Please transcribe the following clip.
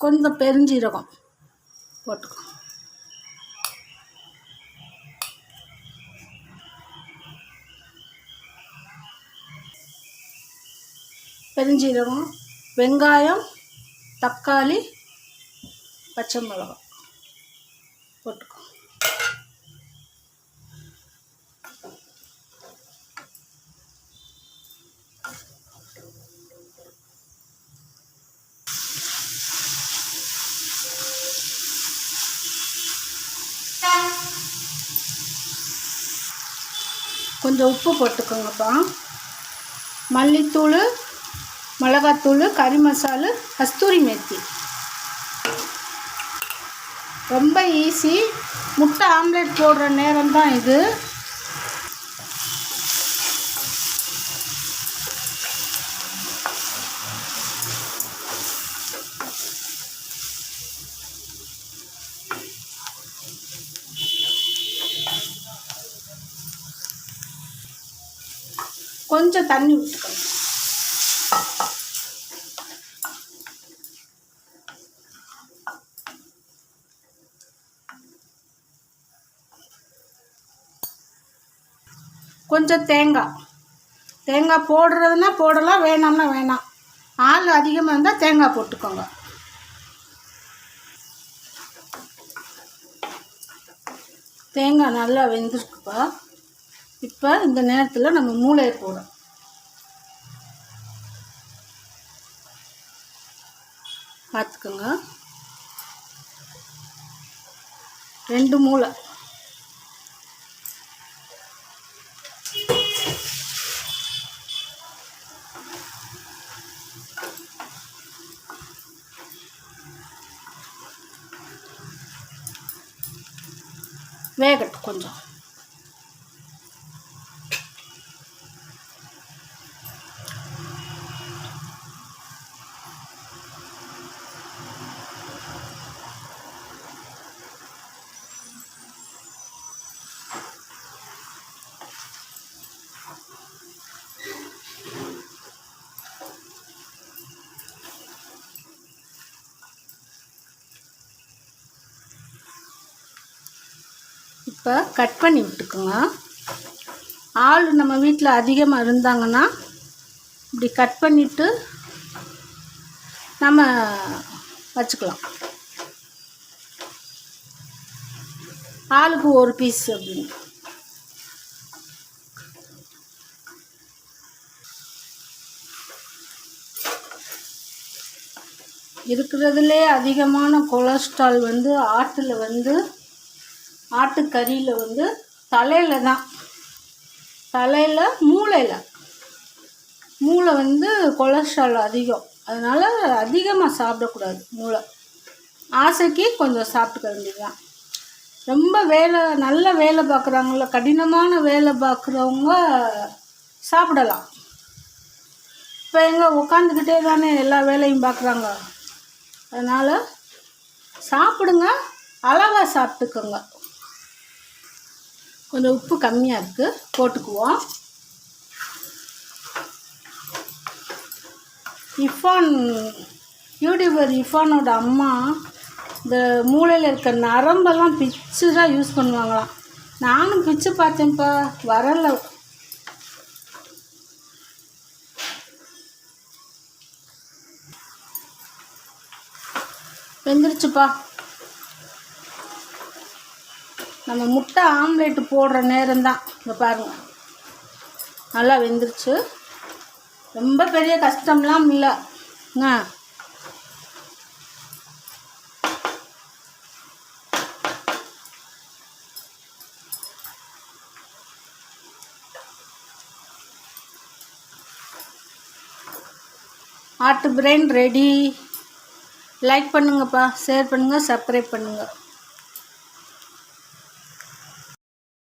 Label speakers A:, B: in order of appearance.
A: கொஞ்சம் பெருஞ்சீரகம் போட்டுக்கோ. பெருஞ்சீரகம் வெங்காயம் தக்காளி பச்சை மிளகாய் போட்டுக்கோ. கொஞ்சம் உப்பு போட்டுக்கோங்கப்பா. மல்லித்தூள் மிளகாத்தூள் கறி மசாலு கஸ்தூரி மேத்தி. ரொம்ப ஈஸி முட்டை ஆம்லேட் போடுற நேரம் தான் இது. கொஞ்சம் தண்ணி விட்டுக்கணும் கொஞ்சம் தேங்காய். தேங்காய் போடுறதுனா போடலாம் வேணாம்னா வேணாம். ஆள் அதிகமாக இருந்தால் தேங்காய் போட்டுக்கோங்க. தேங்காய் நல்லா வெந்திருக்குப்பா. இப்போ இந்த நேரத்தில் நம்ம மூளையை போடும் பார்த்துக்கோங்க ரெண்டு மூளை. வேகட்டும் கொஞ்சம். இப்போ கட் பண்ணி விட்டுக்குங்க. ஆள் நம்ம வீட்டில் அதிகமாக இருந்தாங்கன்னா இப்படி கட் பண்ணிவிட்டு நம்ம வச்சுக்கலாம். ஆளுக்கு ஒரு பீஸ் அப்படின்னு. இருக்கிறதுலே அதிகமான கொலஸ்ட்ரால் வந்து ஆட்டில் வந்து ஆட்டுக்கறியில் வந்து தலையில் தான். தலையில் மூளையில். மூளை வந்து கொலஸ்ட்ரால் அதிகம். அதனால் அதிகமாக சாப்பிடக்கூடாது மூளை. ஆசைக்கு கொஞ்சம் சாப்பிட்டுக்க வேண்டியதுதான். ரொம்ப வேலை நல்ல வேலை பார்க்குறாங்கள கடினமான வேலை பார்க்குறவங்க சாப்பிடலாம். இப்போ எங்கே உட்காந்துக்கிட்டே தானே எல்லா வேலையும் பார்க்குறாங்க. அதனால் சாப்பிடுங்க அளவாக சாப்பிட்டுக்கோங்க. கொஞ்சம் உப்பு கம்மியாக இருக்குது போட்டுக்குவோம். இஃபான் யூடியூபர் இஃபானோட அம்மா இந்த மூளையில் இருக்க நரம்பெல்லாம் பிச்சு தான் யூஸ் பண்ணுவாங்களாம். நானும் பிச்சு பார்த்தேன்ப்பா வரல. வெந்துருச்சுப்பா. நம்ம முட்டை ஆம்லேட்டு போடுற நேரம்தான். இங்கே பாருங்கள் நல்லா வெந்துருச்சு. ரொம்ப பெரிய கஷ்டம்லாம் இல்லை. என்ன? ஆட்டு பிரெயின் ரெடி லைக் பண்ணுங்கப்பா ஷேர் பண்ணுங்கள் சப்ஸ்கிரைப் பண்ணுங்கள்